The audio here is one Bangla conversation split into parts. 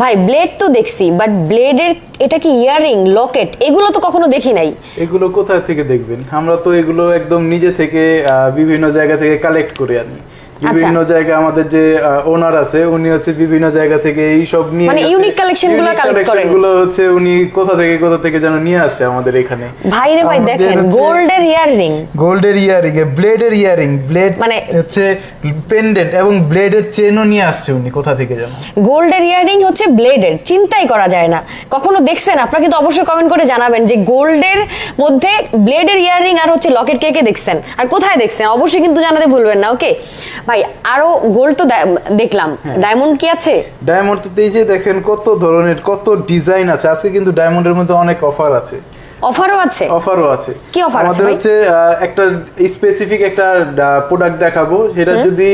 ভাই ব্লেড তো দেখছি বাট ব্লেডের এটা কি ইয়াররিং লকেট এগুলো তো কখনো দেখি নাই। এগুলো কোথা থেকে দেখবেন? আমরা তো এগুলো একদম নিজে থেকে বিভিন্ন জায়গা থেকে কালেক্ট করে আনি। বিভিন্ন জায়গায় আমাদের যে ওনার আছে উনি হচ্ছে বিভিন্ন জায়গা থেকে এই সব নিয়ে মানে গেছে। unique collection গুলো Unique collect collection করেন। গুলো হচ্ছে উনি কোথা থেকে কোথা থেকে যেন নিয়ে আসছে আমাদের এখানে। ভাই রে ভাই দেখেন গোল্ডের ইয়াররিং গোল্ডের ইয়ারিং ব্লেডের ইয়ারিং ব্লেড মানে- হচ্ছে পেন্ডেন্ট এবং ব্লেডের চেনও নিয়ে আসছে উনি কোথা থেকে যেন। গোল্ডের ইয়াররিং হচ্ছে ব্লেডের চিন্তাই করা যায় না। কখনো দেখছেন? আপনারা কিন্তু অবশ্যই কমেন্ট করে জানাবেন যে গোল্ডের মধ্যে ব্লেডের ইয়াররিং আর হচ্ছে লকেট কে কে দেখছেন? আর কোথায় দেখছেন? অবশ্যই কিন্তু জানাতে ভুলবেন না ওকে ভাই আরও গোল্ড তো দেখলাম। হ্যাঁ। ডায়মন্ড কি আছে? ডায়মন্ড তো এই যে দেখেন কত ধরনের কত ডিজাইন আছে। আজকে কিন্তু ডায়মন্ডের মধ্যে অনেক অফার আছে। অফারও আছে? অফারও আছে। কি offer আছে আমাদের হচ্ছে একটা স্পেসিফিক একটা প্রোডাক্ট দেখাবো। সেটা যদি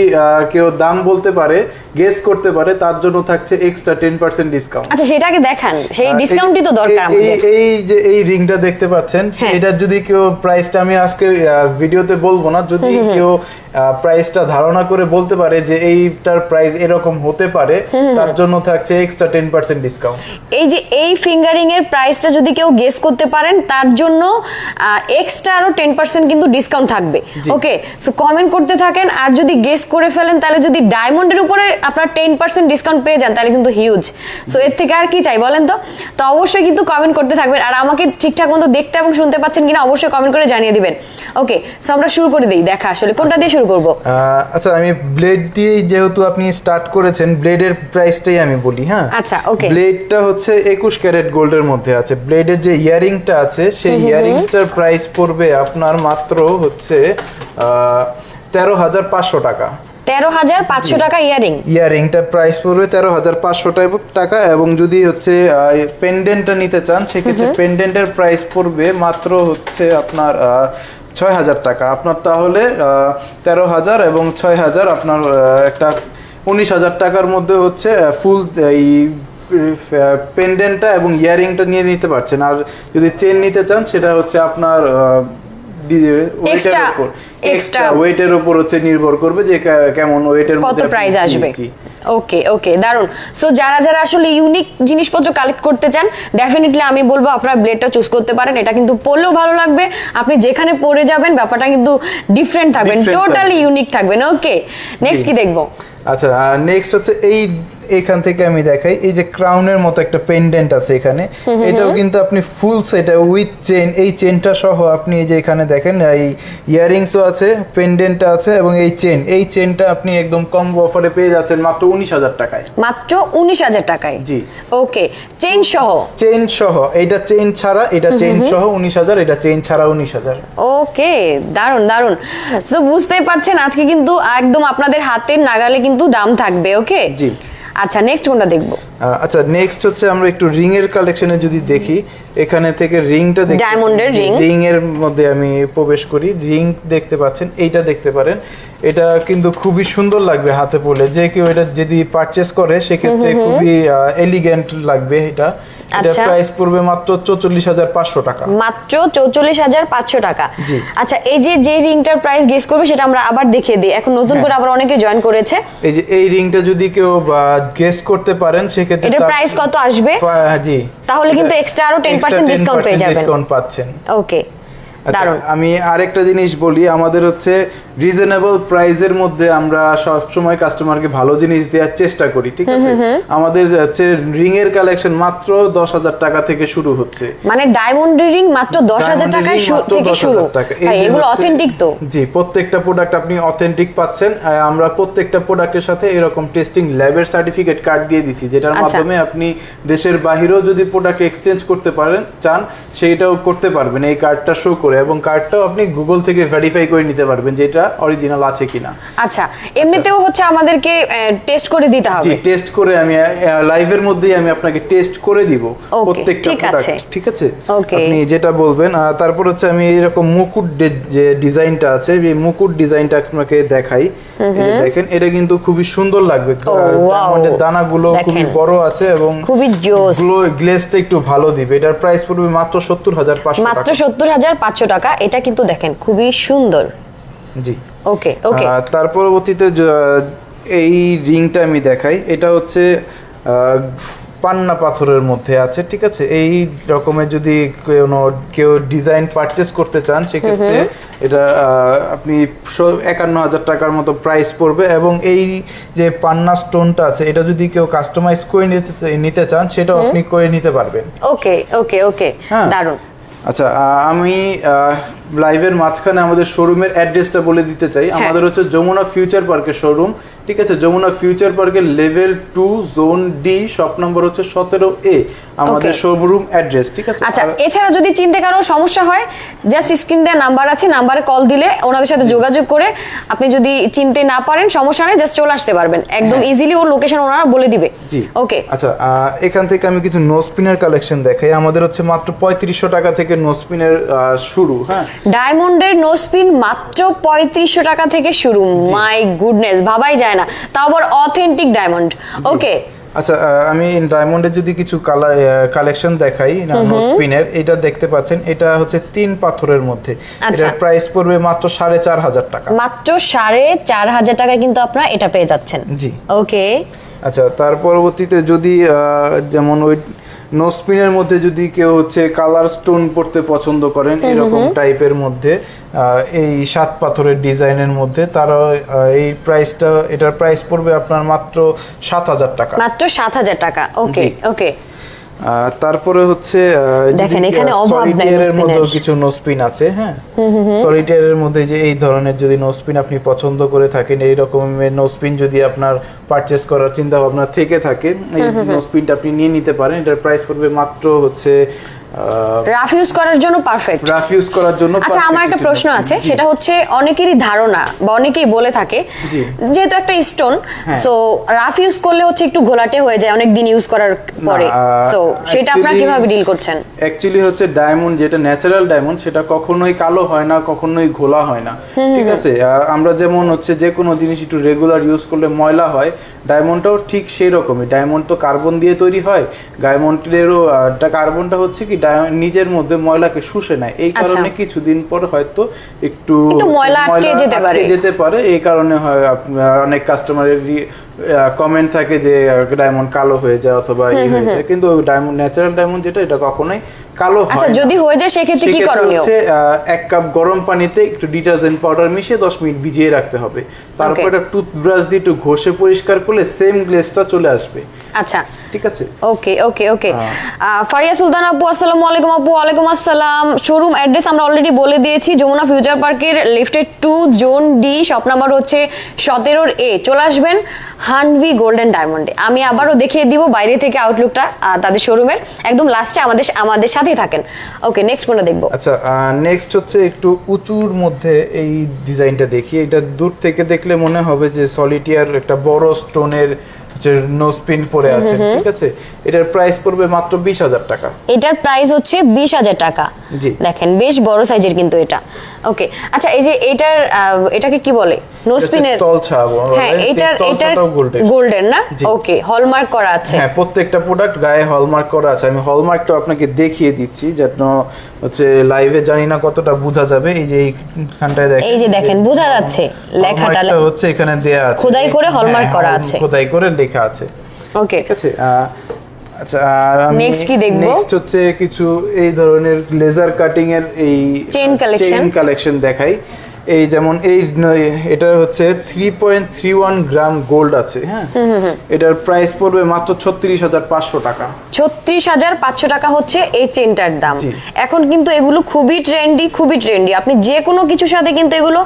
কেউ দাম বলতে পারে গেস করতে পারে তার জন্য থাকছে এক্সট্রা টেন পার্সেন্ট ডিসকাউন্ট আচ্ছা দেখান। সেই ডিসকাউন্টই তো দরকার আমাদের। এই যে এই রিংটা দেখতে পাচ্ছেন হ্যাঁ। এটা যদি কেউ প্রাইসটা আমি আজকে ভিডিওতে বলব না যদি কেউ প্রাইসটা ধারণা করে বলতে পারে যে এইটার প্রাইস এরকম হতে পারে তার জন্য থাকছে এক্সট্রা টেন পার্সেন্ট ডিসকাউন্ট এই যে এই ফিঙ্গারিং এর প্রাইসটা যদি কেউ গেস করতে পারেন তার জন্য এক্সট্রা আরও টেন পার্সেন্ট কিন্তু ডিসকাউন্ট থাকবে। ওকে সো কমেন্ট করতে থাকেন আর যদি গেস করে ফেলেন তাহলে যদি ডায়মন্ডের উপরে আপনার টেন পার্সেন্ট ডিসকাউন্ট পেয়ে যান তাহলে কিন্তু হিউজ সো এর থেকে আর কি চাই বলেন তো? তো অবশ্যই কিন্তু কমেন্ট করতে থাকবেন আর আমাকে ঠিকঠাক মতো দেখতে এবং শুনতে পাচ্ছেন কিনা অবশ্যই কমেন্ট করে জানিয়ে দিবেন। ওকে সো আমরা শুরু করে দিই দেখা আসলে। কোনটা দিয়ে শুরু করব? আচ্ছা আমি ব্লেড দিয়ে যেহেতু আপনি স্টার্ট করেছেন ব্লেডের প্রাইসটাই আমি বলি হ্যাঁ? আচ্ছা, ওকে ব্লেডটা হচ্ছে একুশ ক্যারেট গোল্ডের মধ্যে আছে। ব্লেডের যে ইয়ারিংটা আছে সেই ইয়ারিংসটার প্রাইস পড়বে আপনার মাত্র হচ্ছে তেরো হাজার পাঁচশো টাকা। তেরো হাজার পাঁচশো টাকা ইয়ারিং। ইয়ারিংটা প্রাইস পড়বে তেরো হাজার পাঁচশো টাকা এবং যদি হচ্ছে পেন্ডেন্টটা নিতে চান সেক্ষেত্রে পেন্ডেন্টের প্রাইস পড়বে মাত্র হচ্ছে আপনার ছয় হাজার টাকা। আপনার তাহলে তেরো হাজার এবং ছয় হাজার আপনার একটা উনিশ হাজার টাকার মধ্যে হচ্ছে ফুল এই পেন্ডেন্টটা এবং ইয়ারিংটা নিয়ে নিতে পারছেন। আর যদি চেন নিতে চান সেটা হচ্ছে আপনার ওয়েটের উপর। এক্সট্রা ওয়েটের উপর হচ্ছে নির্ভর করবে যে কেমন ওয়েটের কত প্রাইস আসবে। ওকে ওকে দারুণ সো যারা যারা আসলে ইউনিক জিনিসপত্র কালেক্ট করতে চান ডেফিনেটলি আমি বলব আপনারা ব্লেডটা চুজ করতে পারেন। এটা কিন্তু পরলেও ভালো লাগবে। আপনি যেখানে পরে যাবেন ব্যাপারটা কিন্তু ডিফারেন্ট থাকবেন টোটালি ইউনিক থাকবেন ওকে নেক্সট কি দেখব? আচ্ছা নেক্সট হচ্ছে এই এখান থেকে আমি দেখাই। এই যে ক্রাউনের মতো একটা পেন্ডেন্ট আছে এখানে। এটাও কিন্তু আপনি ফুল সেট উইথ চেন এই চেনটা সহ আপনি এই যে এখানে দেখেন এই ইয়ারিংসও আছে পেন্ডেন্টটা আছে এবং এই চেন এই চেনটা আপনি একদম কম অফারে পেয়ে যাচ্ছেন মাত্র উনিশ হাজার টাকায়। মাত্র উনিশ হাজার টাকায়? জি। ওকে চেন সহ? চেন সহ এটা চেন ছাড়া এটা চেন সহ উনিশ হাজার এটা চেন ছাড়া উনিশ হাজার। ওকে দারুণ দারুণ সো বুঝতেই পারছেন আজকে কিন্তু একদম আপনাদের হাতের নাগালে কিন্তু দাম থাকবে ওকে জি। আচ্ছা নেক্সট কোনটা দেখব? আচ্ছা নেক্সট হচ্ছে আমরা একটু রিং এর কালেকশনে যদি দেখি এখানে থেকে রিংটা দেখি। ডায়মন্ডের রিং রিং। এর মধ্যে আমি প্রবেশ করি। রিং দেখতে পাচ্ছেন এইটা দেখতে পারেন। এটা কিন্তু খুবই সুন্দর লাগবে হাতে পড়লে। যে কেউ এটা যদি পারচেস করে সেক্ষেত্রে খুবই এলিগেন্ট লাগবে এটা। এটা আচ্ছা। প্রাইস পড়বে মাত্র চৌচল্লিশ হাজার পাঁচশো টাকা। মাত্র চৌচল্লিশ হাজার পাঁচশো টাকা। আচ্ছা এই যে যে রিংটার প্রাইস গেস করবে সেটা আমরা আবার দেখিয়ে দিই। এখন নতুন হ্যাঁ। করে আবার অনেকে জয়েন করেছে। এই যে এই রিংটা যদি কেউ গেস করতে পারেন সেক্ষেত্রে এটার প্রাইস কত আসবে? পা- জি। তাহলে কিন্তু extra আরও 10% discount পেয়ে যাবেন। ডিসকাউন্ট পাচ্ছেন। ওকে আচ্ছা, দারুণ আমি আরেকটা জিনিস বলি আমাদের হচ্ছে রিজনেবল প্রাইসের মধ্যে আমরা সব সময় কাস্টমারকে ভালো জিনিস দেওয়ার চেষ্টা করি ঠিক আছে? আমাদের হচ্ছে রিং এর কালেকশন মাত্র দশ হাজার টাকা থেকে শুরু হচ্ছে। মানে ডায়মন্ড রিং মাত্র দশ হাজার টাকায় থেকে শুরু। টাকা। এই ভাই, যে এগুলো অথেন্টিক তো। জি প্রত্যেকটা প্রোডাক্ট আপনি অথেন্টিক পাচ্ছেন। আমরা প্রত্যেকটা প্রোডাক্টের সাথে এরকম টেস্টিং ল্যাবের সার্টিফিকেট কার্ড দিয়ে দিচ্ছি যেটার আচ্ছা। মাধ্যমে আপনি দেশের বাহিরেও যদি প্রোডাক্ট এক্সচেঞ্জ করতে পারেন চান সেইটাও করতে পারবেন এই কার্ডটা শো করে। এবং কার্ডটাও আপনি গুগল থেকে ভেরিফাই করে নিতে পারবেন যে এটা অরিজিনাল আছে কিনা। আচ্ছা এমনিতেও হচ্ছে আমাদেরকে টেস্ট করে দিতে জি হবে। টেস্ট করে আমি লাইভের মধ্যেই আমি আপনাকে টেস্ট করে দিব। প্রত্যেকটা ঠিক আছে। ঠিক আছে? আপনি যেটা বলবেন আর তারপর হচ্ছে আমি এরকম মুকুট যে ডিজাইনটা আছে এই মুকুট ডিজাইনটা আপনাকে দেখাই। দেখেন এটা কিন্তু খুবই সুন্দর লাগবে। দানাগুলো খুবই বড় আছে এবং খুবই জোস। গ্লো গ্লেজটা একটু ভালো দিবে। এটার প্রাইস পড়বে মাত্র সত্তর হাজার পাঁচশো মাত্র সত্তর হাজার পাঁচশো টাকা। এটা কিন্তু দেখেন খুবই সুন্দর। জি। ওকে ওকে তার পরবর্তীতে এই রিংটা আমি দেখাই। এটা হচ্ছে পান্না পাথরের মধ্যে আছে ঠিক আছে? এই রকমের যদি কোনো কেউ ডিজাইন পারচেস করতে চান সেক্ষেত্রে এটা আপনি একান্ন হাজার টাকার মতো প্রাইস পড়বে এবং এই যে পান্না স্টোনটা আছে এটা যদি কেউ কাস্টমাইজ করে নিতে নিতে চান সেটাও আপনি করে নিতে পারবেন। ওকে ওকে ওকে হ্যাঁ। আচ্ছা আমি লাইভের মাঝখানে আমাদের শোরুমের অ্যাড্রেসটা বলে দিতে চাই। হ্যাঁ। আমাদের হচ্ছে যমুনা ফিউচার পার্কের শোরুম ঠিক আছে? যমুনা ফিউচার পার্কের level two zone D shop number হচ্ছে সতেরো এ আমাদের শোরুম অ্যাড্রেস ঠিক আছে? আচ্ছা এছাড়া যদি চিনতে কারও সমস্যা হয় জাস্ট স্ক্রিন দেওয়ার নাম্বার আছে নাম্বারে কল দিলে ওনাদের সাথে যোগাযোগ করে আপনি যদি চিনতে না পারেন সমস্যা নেই জাস্ট চলে আসতে পারবেন। একদম ইজিলি ওর লোকেশন ওনারা বলে দিবে। হ্যাঁ। জি। ওকে আচ্ছা এখান থেকে আমি কিছু নো স্পিনের কালেকশন দেখাই। আমাদের হচ্ছে মাত্র পঁয়ত্রিশশো টাকা থেকে নো স্পিনের শুরু হ্যাঁ? ডায়মন্ডের নো স্পিন মাত্র পঁয়ত্রিশশো টাকা থেকে শুরু। মাই গুডনেস ভাবাই যায় না। তাও আবার অথেন্টিক ডায়মন্ড ওকে আচ্ছা আমি ডায়মন্ডের যদি কিছু কালার কালেকশন দেখাই স্পিনের এটা দেখতে পাচ্ছেন এটা হচ্ছে তিন পাথরের মধ্যে। আচ্ছা। এটার প্রাইস পড়বে মাত্র সাড়ে চার হাজার টাকা। মাত্র সাড়ে চার হাজার টাকায় কিন্তু আপনারা এটা পেয়ে যাচ্ছেন। জি। ওকে আচ্ছা তার পরবর্তীতে যদি যেমন ওই নো স্পিনের মধ্যে যদি কেউ হচ্ছে কালার স্টোন পড়তে পছন্দ করেন এরকম টাইপের মধ্যে এই সাত পাথরের ডিজাইনের মধ্যে তারা এই প্রাইসটা এটার প্রাইস পড়বে আপনার মাত্র সাত হাজার টাকা। মাত্র সাত হাজার টাকা। ওকে ওকে তারপরে হচ্ছে দেখেন, এখানে অভাব নাই এর। মধ্যেও কিছু নোসপিন আছে হ্যাঁ? সলিটেয়ারের মধ্যে যে এই ধরনের যদি নোসপিন আপনি পছন্দ করে থাকেন এই রকমের নোসপিন যদি আপনার পারচেস করার চিন্তা ভাবনা থেকে থাকে এই নোসপিনটা আপনি নিয়ে নিতে পারেন। এটার প্রাইস পড়বে মাত্র হচ্ছে রাফ ইউজ করার জন্য পারফেক্ট রাফ ইউজ করার জন্য আচ্ছা আমার একটা প্রশ্ন আছে সেটা হচ্ছে অনেকেরই ধারণা বা অনেকেই বলে থাকে যেহেতু একটা স্টোন হ্যাঁ। সো রাফ ইউজ করলে হচ্ছে একটু ঘোলাটে হয়ে যায় অনেক দিন ইউজ করার পরে। সো সেটা আপনারা কীভাবে ডিল করছেন? অ্যাকচুয়ালি হচ্ছে ডায়মন্ড যেটা ন্যাচারাল ডায়মন্ড সেটা কখনোই কালো হয় না কখনোই ঘোলা হয় না। ঠিক আছে? আমরা যেমন হচ্ছে যে কোনো জিনিস একটু রেগুলার ইউজ করলে ময়লা হয় ডায়মন্ডটাও ঠিক সেই রকমই। ডায়মন্ড তো কার্বন দিয়ে তৈরি হয় ডায়মন্ডেরও কার্বনটা হচ্ছে কি নিজের মধ্যে ময়লাকে শুষে নেয় এই আচ্ছা। কারণে কিছুদিন পর হয়তো একটু একটু ময়লা আটকে যেতে পারে। এই কারণে হয় অনেক কাস্টমারের কমেন্ট থাকে যে ডায়মন্ড কালো হয়ে যায় অথবা ই হয়ে যায়। কিন্তু ডায়মন্ড ন্যাচারাল ডায়মন্ড যেটা এটা কখনোই কালো হয় আচ্ছা যদি হয়ে যায় সেক্ষেত্রে কি করণীয়? হচ্ছে এক কাপ গরম পানিতে একটু ডিটারজেন্ট পাউডার মিশিয়ে দশ মিনিট ভিজিয়ে রাখতে হবে। তারপর. এটা টুথব্রাশ দিয়ে একটু ঘষে পরিষ্কার করলে সেম গ্লেসটা চলে আসবে। আচ্ছা। ঠিক আছে? ওকে ওকে ওকে। ফারিয়া সুলতান আপু আসসালামু আলাইকুম আপু ওয়ালাইকুম আসসালাম। শোরুম অ্যাড্রেস আমরা অলরেডি বলে দিয়েছি যমুনা ফিউচার পার্কের lifted to zone D shop number হচ্ছে সতেরোর এ চলে আসবেন। হানভি গোল্ডেন ডায়মন্ডে। আমি আবারও দেখিয়ে দিব বাইরে থেকে আউটলুকটা তাদের শোরুমের একদম লাস্টে আমাদের আমাদের সাথেই থাকেন। ওকে নেক্সট কোনটা দেখব। আচ্ছা নেক্সট হচ্ছে একটু উঁচুর মধ্যে এই ডিজাইনটা দেখি। এটা দূর থেকে দেখলে মনে হবে যে সলিটিয়ার একটা বড় স্টোনের যে নোজ পিন পরে আছে ঠিক আছে? এটার প্রাইস পড়বে মাত্র বিশ হাজার টাকা। এটার প্রাইস হচ্ছে বিশ হাজার টাকা। জি। দেখেন বেশ বড় সাইজের কিন্তু এটা। ওকে আচ্ছা এই যে এটার এটাকে কি বলে? নোসপিনের তলছা বলে, হ্যাঁ এটার এটার গোল্ডেন না? ওকে হলমার্ক করা আছে। হ্যাঁ প্রত্যেকটা প্রোডাক্ট গায়ে হলমার্ক করা আছে। আমি হলমার্কটা আপনাকে দেখিয়ে দিচ্ছি যেন হচ্ছে লাইভে জানি না কতটা বোঝা যাবে। এই যে এইখানটায় দেখেন। এই যে দেখেন, বোঝা যাচ্ছে, লেখাটা। হচ্ছে এখানে দেয়া আছে খোদাই করে হ্যাঁ, হলমার্ক করা আছে। খোদাই করে লেখা আছে। ওকে ঠিক আছে আচ্ছা আর আমি Next কি দেখব? নেক্সট হচ্ছে কিছু এই ধরনের লেজার কাটিং এর এই Chain collection? চেইন কালেকশন দেখাই। এই যেমন এই এটা হচ্ছে three point three one gram gold আছে হ্যাঁ? এটার প্রাইস পড়বে মাত্র ছত্রিশ হাজার পাঁচশো টাকা। ছত্রিশ হাজার পাঁচশো টাকা হচ্ছে এই চেনটার দাম। এখন কিন্তু এগুলো খুবই ট্রেন্ডি খুবই ট্রেন্ডি আপনি যে কোনো কিছুর সাথে কিন্তু এগুলো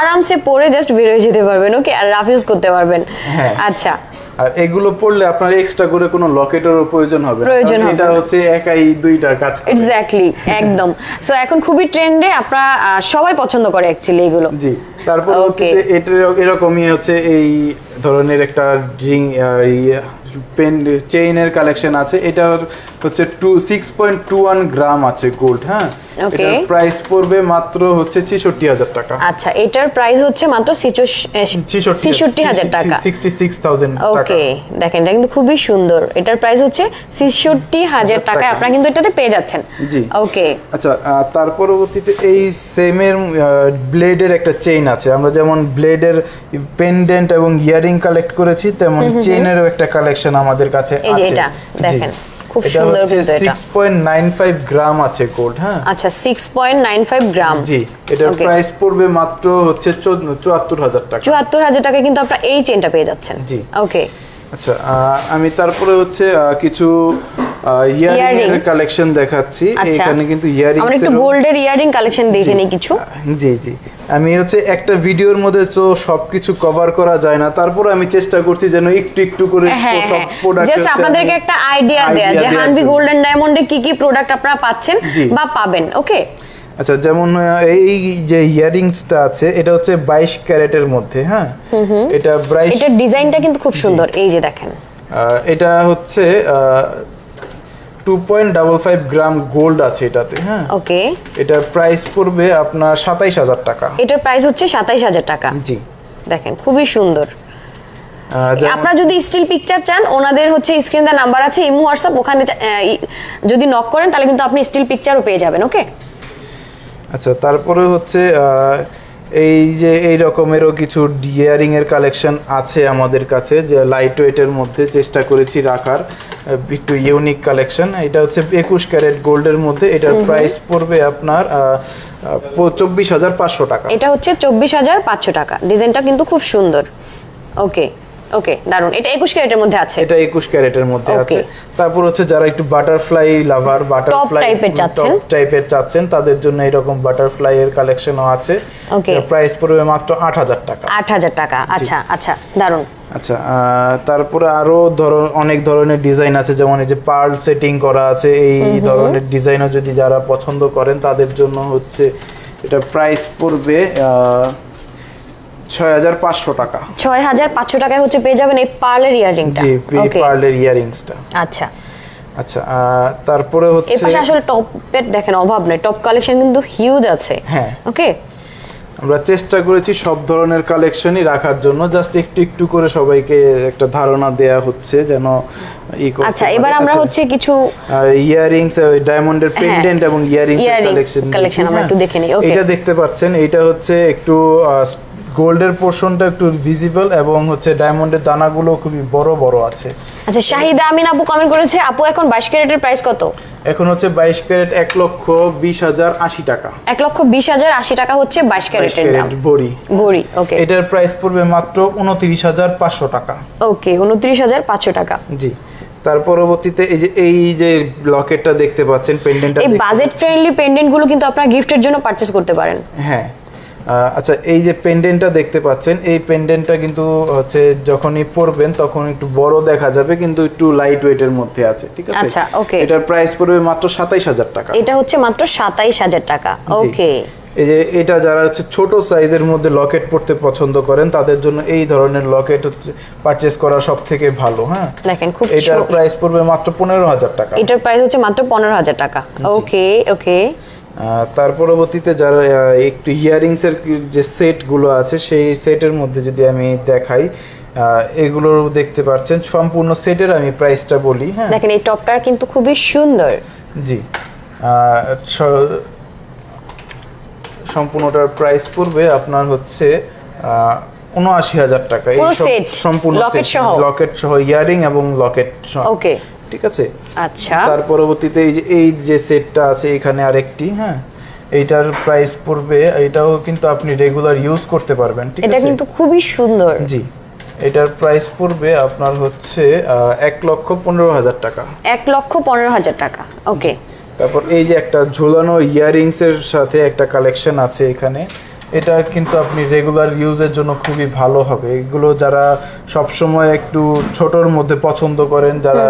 আরামসে পরে জাস্ট বেরোয় যেতে পারবেন ওকে আর রাফ ইউজ করতে পারবেন। হ্যাঁ। আচ্ছা। আর এগুলো পড়লে আপনার এক্সট্রা করে কোনো লকেটেরও প্রয়োজন হবে। প্রয়োজন হবে এটা হচ্ছে একাই দুইটার কাজ করে। এক্স্যাক্টলি একদম সো এখন খুবই ট্রেন্ডে আপনারা সবাই পছন্দ করে অ্যাকচুয়ালি এগুলো জি তারপর Okay. এটা এরকমই হচ্ছে এই ধরনের একটা ড্রিং পেন চেইনের কালেকশন আছে এটা হচ্ছে two six point two one gram আছে গোল্ড হ্যাঁ. এটার প্রাইস পড়বে মাত্র হচ্ছে ছেষট্টি হাজার টাকা। আচ্ছা এটার প্রাইস হচ্ছে মাত্র ছেষট্টি হাজার টাকা। সিক্সটি সিক্স থাউজেন্ড টাকা। ওকে দেখেন এটা কিন্তু খুবই সুন্দর। এটার প্রাইস হচ্ছে ছেষট্টি হাজার টাকা। টাকা। আপনারা কিন্তু এটাতে পেয়ে যাচ্ছেন। জি। ওকে আচ্ছা তার পরবর্তীতে এই সেমের ব্লেডের একটা চেইন আছে। আমরা যেমন ব্লেডের পেন্ডেন্ট এবং ইয়ারিং কালেক্ট করেছি তেমন চেইনেরও একটা কালেকশন আমাদের কাছে আছে এই যে এটা, দেখেন, খুব সুন্দর কিন্তু এটা। 6.95 গ্রাম আছে গোল্ড হ্যাঁ? আচ্ছা six point nine five gram. জি Okay. প্রাইস পড়বে মাত্র হচ্ছে চুয়াত্তর হাজার টাকা। চুয়াত্তর হাজার টাকা কিন্তু আপনারা এই চেনটা পেয়ে যাচ্ছেন। জি। ওকে আচ্ছা আমি তারপরে হচ্ছে কিছু ইয়ারিং এর কালেকশন দেখাচ্ছি। আচ্ছা। এখানে কিন্তু ইয়ারিং আমরা একটু গোল্ডের ইয়ারিং কালেকশন দেখে নিই কিছু। জি জি। আমি হচ্ছে একটা ভিডিওর মধ্যে তো সবকিছু কভার করা যায় না। তারপর আমি চেষ্টা করছি যেন একটু একটু করে হ্যাঁ সব হ্যাঁ product জাস্ট আপনাদেরকে একটা আইডিয়া দেয়া। যে হানবি গোল্ডেন ডায়মন্ডে কি কি প্রোডাক্ট আপনারা পাচ্ছেন বা পাবেন ওকে আচ্ছা যেমন এই যে ইয়ারিংসটা আছে এটা হচ্ছে বাইশ ক্যারেটের মধ্যে হ্যাঁ? এটা ব্রাইশ এটার ডিজাইনটা কিন্তু খুব সুন্দর এই যে দেখেন। এটা হচ্ছে two point double five gram gold আছে এটাতে হ্যাঁ? ওকে। এটার প্রাইস পড়বে আপনার সাতাইশ হাজার টাকা। এটার প্রাইস হচ্ছে সাতাইশ হাজার টাকা। জি। দেখেন খুবই সুন্দর। আপনারা যদি স্টিল পিকচার চান ওনাদের হচ্ছে স্ক্রিন দা নাম্বার আছে ইমো হোয়াটসঅ্যাপ ওখানে যদি নক করেন তাহলে কিন্তু আপনি স্টিল পিকচারও পেয়ে যাবেন ওকে আচ্ছা তারপরে হচ্ছে এই যে এই রকমেরও কিছু ডিয়ারিং এর কালেকশন আছে আমাদের কাছে যে লাইট ওয়েটের মধ্যে চেষ্টা করেছি রাখার একটু ইউনিক কালেকশন এটা হচ্ছে একুশ ক্যারেট গোল্ডের মধ্যে এটার প্রাইস পড়বে আপনার চব্বিশ হাজার পাঁচশো টাকা। এটা হচ্ছে চব্বিশ হাজার পাঁচশো টাকা। ডিজাইনটা কিন্তু খুব সুন্দর। ওকে ওকে দারুণ এটা একুশ ক্যারেটের মধ্যে আছে? এটা একুশ ক্যারেটের মধ্যে আছে। তারপর হচ্ছে যারা একটু বাটারফ্লাই লাভার বাটারফ্লাই type-এর চাচ্ছেন। টাইপের চাচ্ছেন তাদের জন্য এরকম বাটারফ্লাই এর কালেকশনও আছে। Okay. প্রাইস পড়বে মাত্র আট হাজার টাকা। আট হাজার টাকা। আচ্ছা আচ্ছা দারুণ আচ্ছা তারপরে আরও ধরন অনেক ধরনের ডিজাইন আছে যেমন এই যে পার্ল সেটিং করা আছে এই ধরনের ডিজাইনও যদি যারা পছন্দ করেন তাদের জন্য হচ্ছে এটা প্রাইস পড়বে ছয় হাজার পাঁচশো টাকা। ছয় হাজার পাঁচশো টাকায় হচ্ছে পেয়ে যাবেন এই পার্লের ইয়ারিংটা জি ওকে পার্লের ইয়ারিংসটা আচ্ছা। আচ্ছা তারপরে হচ্ছে পাশে আসলে টপের দেখেন অভাব নেই টপ কালেকশন কিন্তু হিউজ আছে। হ্যাঁ। ওকে আমরা চেষ্টা করেছি সব ধরনের কালেকশনই রাখার জন্য জাস্ট একটু একটু করে সবাইকে একটা ধারণা দেয়া হচ্ছে যেন আচ্ছা এবার আমরা আচ্ছা, হচ্ছে কিছু ইয়ারিংস ডায়মন্ডের পেন্ডেন্ট এবং ইয়ারিংস হ্যাঁ, Earring কালেকশন আমরা একটু দেখে নিই. এটা দেখতে পাচ্ছেন এটা হচ্ছে একটু গোল্ডের পোর্শনটা একটু ভিজিবল এবং হচ্ছে ডায়মন্ডের দানাগুলো খুবই বড় বড় আছে। আচ্ছা শাহিদা আমিন আপু কমেন্ট করেছে আপু এখন বাইশ ক্যারেটের প্রাইস কত? এখন হচ্ছে বাইশ ক্যারেট এক লক্ষ বিশ হাজার আশি টাকা। এক লক্ষ বিশ হাজার আশি টাকা হচ্ছে বাইশ বাইশ ক্যারেটের দাম। ভরি ভরি ওকে এটার প্রাইস পড়বে মাত্র উনত্রিশ হাজার পাঁচশো টাকা। ওকে উনত্রিশ হাজার পাঁচশো টাকা। জি। তার পরবর্তীতে এই যে এই যে লকেটটা দেখতে পাচ্ছেন পেন্ডেন্টটা এই বাজেট ফ্রেন্ডলি পেন্ডেন্টগুলো কিন্তু আপনারা গিফটের জন্য পারচেস করতে পারেন। হ্যাঁ। আচ্ছা এই যে পেন্ডেন্টটা দেখতে পাচ্ছেন এই পেন্ডেন্টটা কিন্তু হচ্ছে যখনই পরবেন তখন একটু বড় দেখা যাবে কিন্তু একটু লাইট ওয়েটের মধ্যে আছে ঠিক আছে? আচ্ছা, okay. এটার প্রাইস পড়বে মাত্র সাতাইশ হাজার টাকা। এটা হচ্ছে মাত্র সাতাইশ হাজার টাকা ওকে। এই যে এটা যারা হচ্ছে ছোট সাইজের মধ্যে লকেট পড়তে পছন্দ করেন তাদের জন্য এই ধরনের লকেট হচ্ছে পারচেস করা সব থেকে ভালো হ্যাঁ? দেখেন খুব এটার প্রাইস পড়বে মাত্র পনেরো হাজার টাকা। এটার প্রাইস হচ্ছে মাত্র পনেরো হাজার টাকা ওকে ওকে। তার পরবর্তীতে যারা একটু ইয়ারিংসের যে সেটগুলো আছে সেই সেটের মধ্যে যদি আমি দেখাই এগুলো দেখতে পাচ্ছেন। সম্পূর্ণ সেটের আমি প্রাইসটা বলি হ্যাঁ। দেখেন এই টপটা কিন্তু খুবই সুন্দর। জি। সম্পূর্ণটার প্রাইস পড়বে আপনার হচ্ছে উনআশি হাজার টাকা। এই সম্পূর্ণ লকেট সহ। ইয়ারিং এবং লকেট সহ। ওকে ঠিক আছে? আচ্ছা। তার পরবর্তীতে এই যে এই যে সেটটা আছে এখানে আরেকটি হ্যাঁ? এইটার প্রাইস পড়বে এটাও কিন্তু আপনি রেগুলার ইউজ করতে পারবেন ঠিক এটা আছে? কিন্তু খুবই সুন্দর। জি। এটার প্রাইস পড়বে আপনার হচ্ছে এক লক্ষ পনেরো হাজার টাকা। এক লক্ষ পনেরো হাজার টাকা। ওকে তারপর এই যে একটা ঝোলানো ইয়ারিংস এর সাথে একটা কালেকশন আছে এখানে। এটা কিন্তু আপনি রেগুলার ইউজের জন্য খুবই ভালো হবে। এগুলো যারা সবসময় একটু ছোটর মধ্যে পছন্দ করেন যারা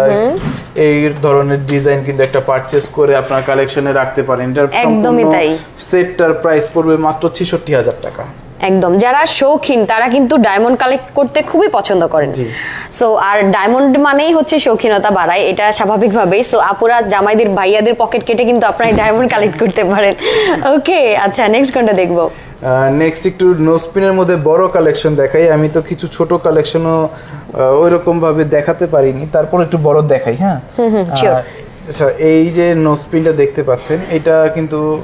এই ধরনের ডিজাইন কিন্তু একটা পারচেস করে আপনার কালেকশনে রাখতে পারেন। এটার একদমই তাই। সেটটার প্রাইস পড়বে মাত্র ছেষট্টি হাজার টাকা। একদম। যারা শৌখিন তারা কিন্তু ডায়মন্ড কালেক্ট করতে খুবই পছন্দ করেন। জি। সো আর ডায়মন্ড মানেই হচ্ছে শৌখিনতা বাড়ায় এটা স্বাভাবিকভাবেই। সো আপুরা জামাইদের ভাইয়াদের পকেট কেটে কিন্তু আপনারা ডায়মন্ড কালেক্ট করতে পারেন। ওকে আচ্ছা নেক্সট কোনটা দেখব? নেক্সট একটু নোসপিনের মধ্যে বড় কালেকশন দেখাই। আমি তো কিছু ছোট কালেকশনও ওই রকম ভাবে দেখাতে পারিনি। তারপর একটু বড় দেখাই হ্যাঁ? আচ্ছা এই যে নোসপিনটা দেখতে পাচ্ছেন এটা কিন্তু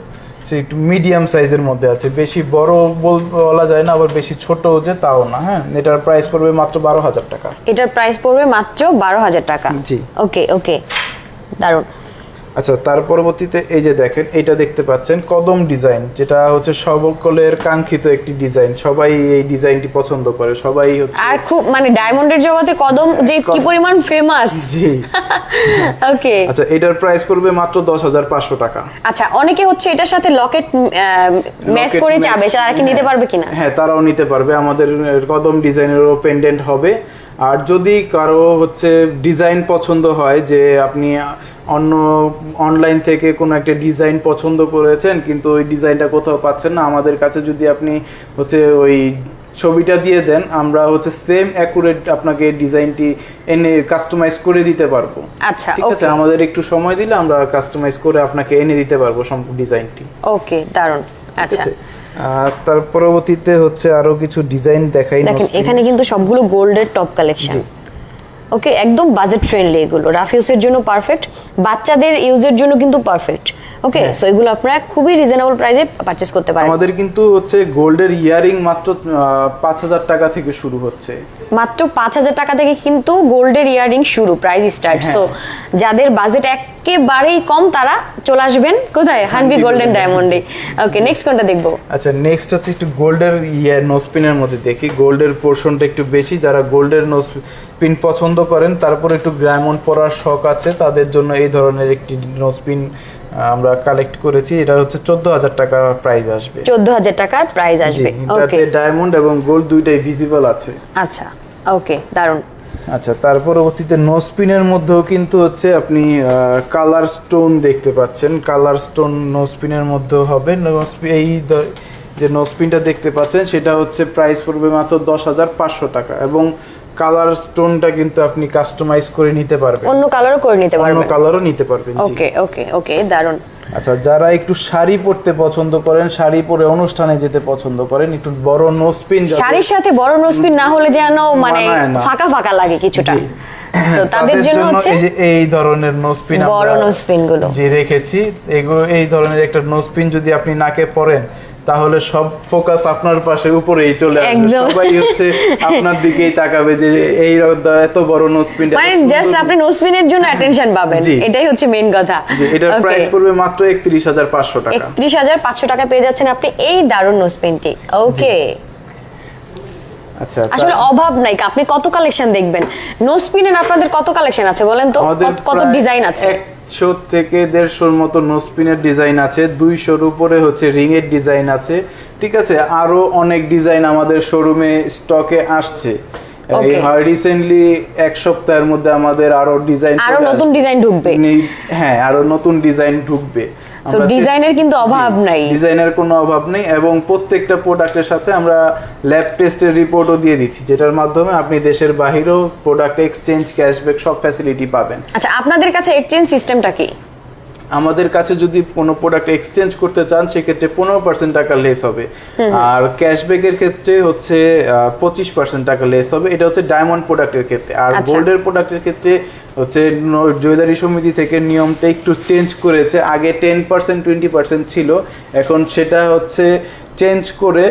একটু মিডিয়াম সাইজের মধ্যে আছে। বেশি বড় বল- বলা যায় না আবার বেশি ছোট যে তাও না হ্যাঁ? এটার প্রাইস পড়বে মাত্র বারো হাজার টাকা। এটার প্রাইস পড়বে মাত্র বারো হাজার টাকা। জি। ওকে ওকে দারুণ। আচ্ছা তার পরবর্তীতে এই যে দেখেন এটা দেখতে পাচ্ছেন কদম ডিজাইন যেটা হচ্ছে সকলের কাঙ্ক্ষিত একটি ডিজাইন। সবাই এই ডিজাইনটি পছন্দ করে সবাই হচ্ছে আর খুব মানে ডায়মন্ডের জগতে কদম যে কি পরিমাণ ফেমাস জি। ওকে আচ্ছা এটার প্রাইস পড়বে মাত্র দশ হাজার পাঁচশো টাকা। আচ্ছা অনেকে হচ্ছে এটার সাথে লকেট ম্যাচ করে চাবে তারা কি নিতে হ্যাঁ। পারবে কিনা? হ্যাঁ তারাও নিতে পারবে। আমাদের কদম ডিজাইনেরও পেন্ডেন্ট হবে। আর যদি কারও হচ্ছে ডিজাইন পছন্দ হয় যে আপনি অন্য অনলাইন থেকে কোনো একটা ডিজাইন পছন্দ করেছেন কিন্তু ওই ডিজাইনটা কোথাও পাচ্ছেন না। আমাদের কাছে যদি আপনি হচ্ছে ওই ছবিটা দিয়ে দেন আমরা হচ্ছে সেম অ্যাকুরেট আপনাকে ডিজাইনটি এনে কাস্টমাইজ করে দিতে পারব। আচ্ছা ঠিক আছে? আমাদের একটু সময় দিলে আমরা কাস্টমাইজ করে আপনাকে এনে দিতে পারব সম্পূর্ণ ডিজাইনটি ওকে দারুণ। আচ্ছা। তার পরবর্তীতে হচ্ছে আরও কিছু ডিজাইন দেখাই দেখেন এখানে কিন্তু সবগুলো গোল্ডের টপ কালেকশন ওকে একদম বাজেট ফ্রেন্ডলি এগুলো। রাফ ইউজের জন্য পারফেক্ট বাচ্চাদের ইউজের জন্য কিন্তু পারফেক্ট ওকে। সো এগুলো আপনারা খুবই রিজনেবল প্রাইসে পারচেজ করতে পারেন। আমাদের কিন্তু হচ্ছে গোল্ডের ইয়ারিং মাত্র পাঁচ হাজার টাকা থেকে শুরু হচ্ছে। মাত্র পাঁচ হাজার টাকা থেকে কিন্তু গোল্ডের ইয়ারিং শুরু প্রাইস স্টার্ট। সো যাদের বাজেট একেবারেই কম তারা চলে আসবেন। কোথায়? হানবি গোল্ডেন ডায়মন্ডে ওকে নেক্সট কোনটা দেখব? আচ্ছা নেক্সট হচ্ছে একটু গোল্ডের ইয়ে নোসপিনের মধ্যে দেখি। গোল্ডের পোর্শনটা একটু বেশি। যারা গোল্ডের নোসপিন পছন্দ করেন তারপর একটু ডায়মন্ড পরার শখ আছে তাদের জন্য এই ধরনের একটি নোসপিন আমরা কালেক্ট করেছি। এটা হচ্ছে চোদ্দ হাজার টাকা প্রাইস আসবে। চোদ্দ হাজার টাকার প্রাইস আসবে। ওকে ডায়মন্ড এবং গোল্ড দুইটাই ভিজিবল আছে। আচ্ছা ওকে দারুণ। আচ্ছা তার পরবর্তীতে নোসপিনের মধ্যেও কিন্তু হচ্ছে আপনি কালার স্টোন দেখতে পাচ্ছেন। কালার স্টোন নোসপিনের মধ্যেও হবে। নোসপি এই যে নোসপিনটা দেখতে পাচ্ছেন সেটা হচ্ছে প্রাইস পড়বে মাত্র দশ হাজার পাঁচশো টাকা এবং কালার স্টোনটা কিন্তু আপনি কাস্টমাইজ করে নিতে পারবেন। অন্য কালারও করে নিতে পারবেন। অন্য কালারও নিতে পারবেন ওকে ওকে ওকে দারুণ। আচ্ছা যারা একটু শাড়ি পরতে পছন্দ করেন শাড়ি পরে অনুষ্ঠানে যেতে পছন্দ করেন একটু বড় নোসপিন শাড়ির সাথে বড় নোসপিন না হলে যেন মানে ফাঁকা ফাঁকা লাগে কিছুটা। তাদের জন্য হচ্ছে এই ধরনের নোসপিন বড় নোসপিনগুলো। যে রেখেছি এগুলো এই ধরনের একটা নোসপিন যদি আপনি নাকে পরেন তাহলে সব ফোকাস আপনার পাশে উপরেই চলে আসবে। সবাই হচ্ছে আপনার দিকেই তাকাবে যে এই এত বড় নোসপিন মানে জাস্ট আপনি নোসপিনের জন্য অ্যাটেনশন পাবেন। এটাই হচ্ছে মেইন কথা। এটার প্রাইস পড়বে মাত্র একত্রিশ হাজার পাঁচশো টাকা। একত্রিশ হাজার পাঁচশো টাকা পেয়ে যাচ্ছেন আপনি এই দারুণ নোসপিনটি ওকে আচ্ছা আসলে অভাব নাই। আপনি কত কালেকশন দেখবেন? নোসপিনের আপনাদের কত কালেকশন আছে বলেন তো? কত ডিজাইন আছে? একশো থেকে দেড়শোর মতো নোসপিনের ডিজাইন আছে দুইশোর উপরে হচ্ছে রিংয়ের ডিজাইন আছে ঠিক আছে? আরও অনেক ডিজাইন আমাদের শোরুমে স্টকে আসছে. রিসেন্টলি এক সপ্তাহের মধ্যে আমাদের আরও ডিজাইন আরও নতুন ডিজাইন ঢুকবে। হ্যাঁ আরও নতুন ডিজাইন ঢুকবে। সো ডিজাইনের কিন্তু অভাব নাই। ডিজাইনের কোনো অভাব নেই এবং প্রত্যেকটা প্রোডাক্টের সাথে আমরা ল্যাব টেস্টের রিপোর্টও দিয়ে দিচ্ছি যেটার মাধ্যমে আপনি দেশের বাহিরেও প্রোডাক্ট এক্সচেঞ্জ ক্যাশব্যাক সব ফ্যাসিলিটি পাবেন। আচ্ছা আপনাদের কাছে এক্সচেঞ্জ সিস্টেমটা কি? আমাদের কাছে যদি কোনো প্রোডাক্ট এক্সচেঞ্জ করতে চান সেক্ষেত্রে পনেরো পার্সেন্ট টাকা লেস হবে। আর ক্যাশব্যাকের ক্ষেত্রে হচ্ছে পঁচিশ পার্সেন্ট টাকা লেস হবে। এটা হচ্ছে ডায়মন্ড প্রোডাক্টের ক্ষেত্রে। আর আচ্ছা। গোল্ডের প্রোডাক্টের ক্ষেত্রে হচ্ছে জুয়েলারি সমিতি থেকে নিয়মটা একটু চেঞ্জ করেছে। আগে টেন পার্সেন্ট টোয়েন্টি পার্সেন্ট ছিল। এখন সেটা হচ্ছে চেঞ্জ করে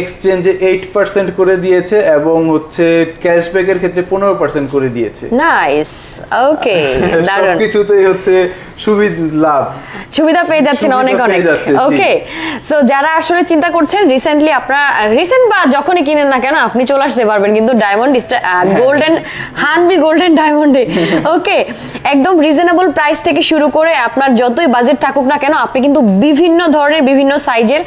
এক্সচেঞ্জে এইট পার্সেন্ট করে দিয়েছে এবং হচ্ছে ক্যাশব্যাকের ক্ষেত্রে পনেরো পার্সেন্ট করে দিয়েছে। নাইস ওকে দারুণ। সবকিছুতেই হচ্ছে সুবিধা লাভ। সুবিধা পেয়ে যাচ্ছেন অনেক অনেক। ওকে সো যারা আসলে চিন্তা করছেন রিসেন্টলি আপনারা রিসেন্ট বা যখনই কিনেন না কেন আপনি চলে আসতে পারবেন কিন্তু ডায়মন্ড হ্যাঁ। গোল্ডেন হানবি গোল্ডেন ডায়মন্ডে ওকে একদম রিজনেবল প্রাইস থেকে শুরু করে আপনার যতই বাজেট থাকুক না কেন আপনি কিন্তু বিভিন্ন ধরনের বিভিন্ন সাইজের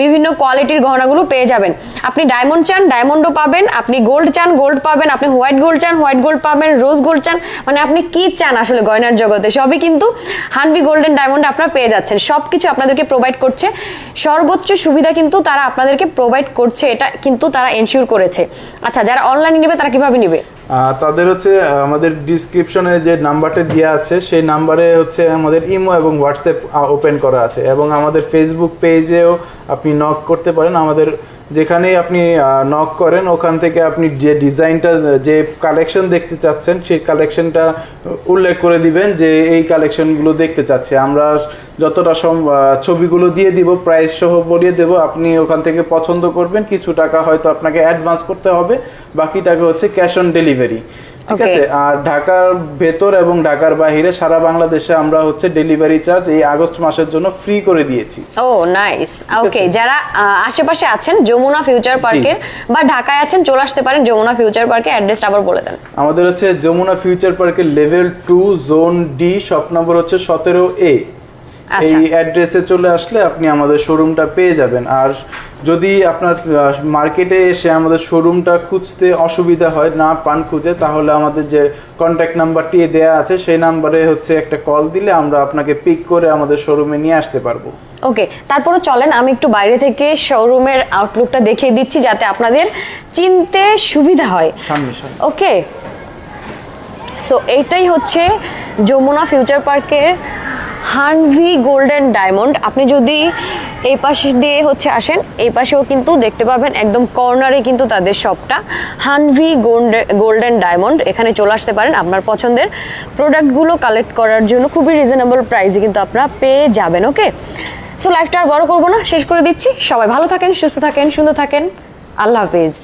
বিভিন্ন কোয়ালিটির গহনাগুলো পেয়ে যাবেন। আপনি ডায়মন্ড চান ডায়মন্ডও পাবেন, আপনি গোল্ড চান গোল্ড পাবেন, আপনি হোয়াইট গোল্ড চান হোয়াইট গোল্ড পাবেন রোজ গোল্ড চান মানে আপনি কি চান আসলে গয়নার জগতে? সবই কিন্তু হানবি গোল্ডেন ডায়মন্ড আপনারা পেয়ে যাচ্ছেন। সব কিছু আপনাদেরকে প্রোভাইড করছে। সর্বোচ্চ সুবিধা কিন্তু তারা আপনাদেরকে প্রোভাইড করছে, এটা কিন্তু তারা এনশিওর করেছে। আচ্ছা যারা অনলাইনে নেবে, তারা কীভাবে নেবে? তাদের হচ্ছে আমাদের ডিসক্রিপশনে যে নাম্বারটা দেওয়া আছে, সেই নাম্বারে হচ্ছে আমাদের ইমো এবং হোয়াটসঅ্যাপ ওপেন করা আছে। এবং আমাদের ফেসবুক পেজেও আপনি নক করতে পারেন। আমাদের যেখানেই আপনি নক করেন, ওখান থেকে আপনি যে ডিজাইনটা যে কালেকশন দেখতে চাচ্ছেন, সেই কালেকশনটা উল্লেখ করে দিবেন যে এই কালেকশনগুলো দেখতে চাচ্ছে। আমরা যতটা সম ছবিগুলো দিয়ে দিব প্রাইস সহ বলিয়ে দেব, আপনি ওখান থেকে পছন্দ করবেন, কিছু টাকা হয়তো আপনাকে অ্যাডভান্স করতে হবে, বাকি টাকা হচ্ছে ক্যাশ অন ডেলিভারি ঠিক আছে? আর ঢাকার ভেতর এবং ঢাকার বাইরে সারা বাংলাদেশে আমরা হচ্ছে ডেলিভারি চার্জ এই আগস্ট মাসের জন্য ফ্রি করে দিয়েছি। ও নাইস ওকে যারা আশেপাশে আছেন যমুনা ফিউচার পার্কের বা ঢাকায় আছেন চলে আসতে পারেন যমুনা ফিউচার পার্কে অ্যাড্রেসটা আবার বলে দেন। আমাদের হচ্ছে যমুনা ফিউচার পার্কের level two zone D shop number হচ্ছে সতেরো এ। এই অ্যাড্রেসে চলে আসলে আপনি আমাদের শোরুমটা পেয়ে যাবেন। আর যদি আপনার মার্কেটে এসে আমাদের শোরুমটা খুঁজতে অসুবিধা হয় না পান খুঁজে তাহলে আমাদের যে কন্ট্যাক্ট নাম্বারটি দেয়া আছে সেই নাম্বারে হচ্ছে একটা কল দিলে আমরা আপনাকে পিক করে আমাদের শোরুমে নিয়ে আসতে পারব। ওকে তারপরে চলেন আমি একটু বাইরে থেকে শোরুমের আউটলুকটা দেখিয়ে দিচ্ছি যাতে আপনাদের চিনতে সুবিধা হয়। ওকে সো এইটাই হচ্ছে যমুনা ফিউচার পার্কের হানভি গোল্ডেন ডায়মন্ড আপনি যদি এই পাশে দিয়ে হচ্ছে আসেন, এই পাশেও কিন্তু দেখতে পাবেন একদম কর্নারে কিন্তু তাদের শপটা হানভি গোল্ডেন ডায়মন্ড এখানে চলে আসতে পারেন আপনার পছন্দের প্রোডাক্টগুলো কালেক্ট করার জন্য। খুবই রিজনেবল প্রাইসে কিন্তু আপনারা পেয়ে যাবেন ওকে সো লাইফটা আর বড় করব না, শেষ করে দিচ্ছি। সবাই ভালো থাকেন, সুস্থ থাকেন, সুন্দর থাকেন। আল্লাহ হাফিজ।